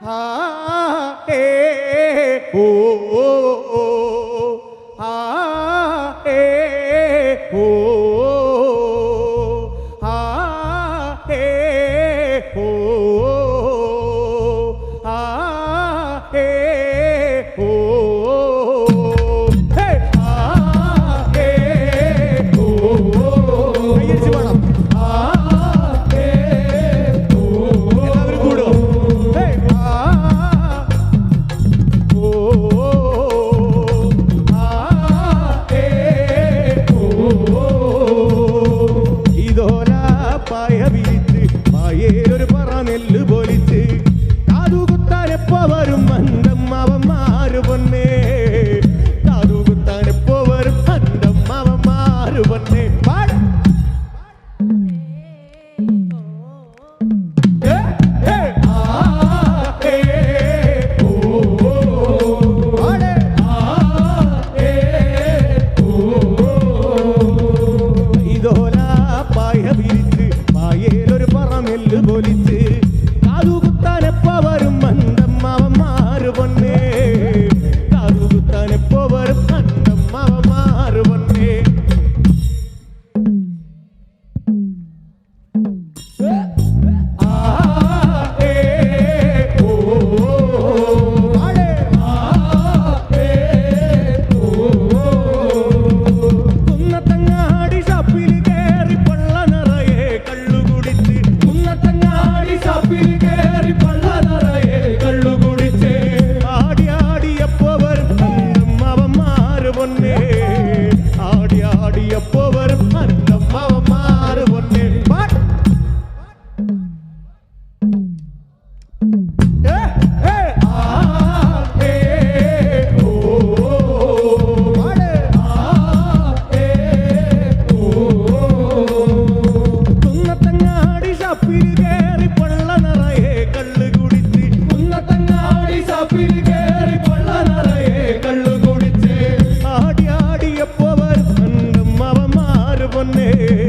Ah. ഏലൊരു പറ നെല്ല് പോലെ. maneira.